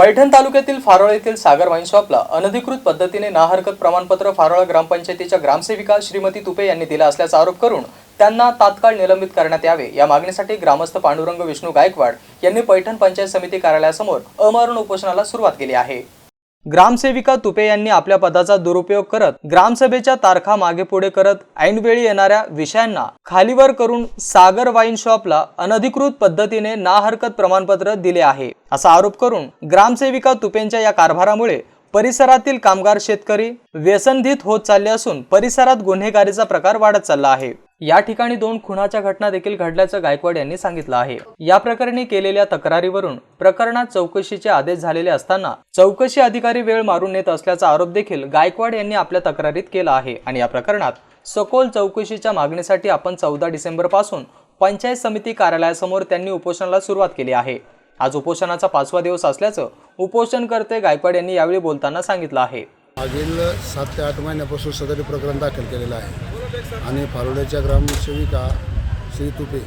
पैठण तालुक्यातील फारोळ येथील सागर वाईन शॉपला अनधिकृत पद्धतीने ना हरकत प्रमाणपत्र फारोळ ग्रामपंचायतीच्या ग्रामसेविका श्रीमती तुपे यांनी दिला असल्याचा आरोप करून त्यांना तात्काळ निलंबित करण्यात यावे या मागणीसाठी ग्रामस्थ पांडुरंग विष्णू गायकवाड यांनी पैठण पंचायत समिती कार्यालयासमोर अमरण उपोषणाला सुरुवात केली आहे. ग्रामसेविका तुपे यांनी आपल्या पदाचा दुरुपयोग करत ग्रामसभेच्या तारखा मागे पुढे करत ऐनवेळी येणाऱ्या विषयांना खालीवर करून सागर वाईन शॉपला अनधिकृत पद्धतीने ना हरकत प्रमाणपत्र दिले आहे असा आरोप करून ग्रामसेविका तुपेंच्या या कारभारामुळे परिसरातील कामगार शेतकरी व्यसनधित होत चालले असून परिसरात गुन्हेगारीचा प्रकार वाढत चालला आहे. या ठिकाणी दोन खुनाच्या घटना देखील घडल्याचं गायकवाड यांनी सांगितलं आहे. या प्रकरणी केलेल्या तक्रारीवरून प्रकरणात चौकशीचे आदेश झालेले असताना चौकशी अधिकारी वेळ मारून नेत असल्याचा आरोप देखील गायकवाड यांनी आपल्या तक्रारीत केला आहे आणि या प्रकरणात सखोल चौकशीच्या मागणीसाठी आपण चौदा डिसेंबरपासून पंचायत समिती कार्यालयासमोर त्यांनी उपोषणाला सुरुवात केली आहे. आज उपोषणाचा पाचवा दिवस असल्याचं उपोषणकर्ते गायकवाड यांनी यावेळी बोलताना सांगितलं आहे. मागील सात ते आठ महिन्यापासून सदरी प्रकरण दाखल केलेलं आहे. आणि फालोड्याच्या ग्रामसेविका श्री तुपे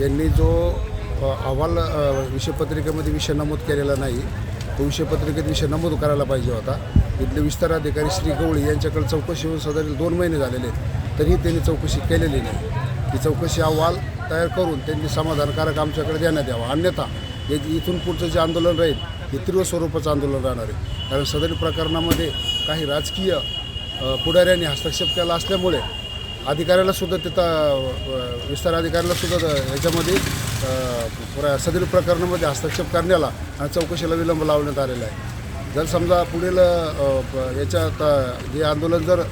यांनी जो अहवाल विषयपत्रिकेमध्ये विषय नमूद केलेला नाही तो विषयपत्रिकेत विषय नमूद करायला पाहिजे होता. इथले विस्तार अधिकारी श्री गवळी यांच्याकडे चौकशी होऊन साधारण दोन महिने झालेले आहेत तरीही त्यांनी चौकशी केलेली नाही. ती चौकशी अहवाल तयार करून त्यांनी समाधानकारक आमच्याकडे देण्यात यावा. अन्यथा हे इथून पुढचं जे आंदोलन राहील हे तीव्र स्वरूपाचं आंदोलन राहणार आहे. कारण सदरी प्रकरणामध्ये काही राजकीय पुढाऱ्यांनी हस्तक्षेप केला असल्यामुळे अधिकाऱ्याला सुद्धा तिथं विस्तार अधिकाऱ्याला सुद्धा याच्यामध्ये प्र- सदरी प्रकरणामध्ये हस्तक्षेप करण्याला आणि चौकशीला विलंब लावण्यात आलेला आहे. जर समजा पुढील याच्यात हे आंदोलन जर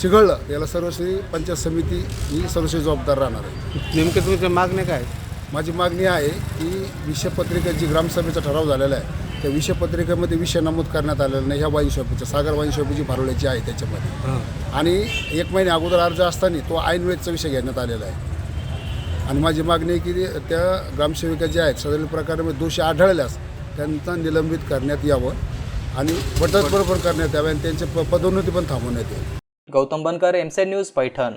चिघळलं याला सर्वस्वी पंचायत समिती ही सर्वस्वी जबाबदार राहणार आहे. नेमकं तुमच्या मागण्या काय माझी मागणी आहे की विषयपत्रिकेत जी ग्रामसभेचा ठराव झालेला आहे त्या विषयपत्रिकेमध्ये विषय नमूद करण्यात आलेला नाही ह्या वाईन शॉपीच्या सागर वाईन शॉपीची भारोळ्याची आहे त्याच्यामध्ये. हां. आणि एक महिने अगोदर अर्ज असताना तो ऐनवेळचा विषय घेण्यात आलेला आहे. आणि माझी मागणी आहे की त्या ग्रामसेविका ज्या आहेत सदरील प्रकारामध्ये दोषी आढळल्यास त्यांना निलंबित करण्यात यावं आणि बटत बरोबर करण्यात यावं आणि त्यांची प- पदोन्नती पण थांबवण्यात येईल. गौतम बनकर एमसे न्यूज पैठण.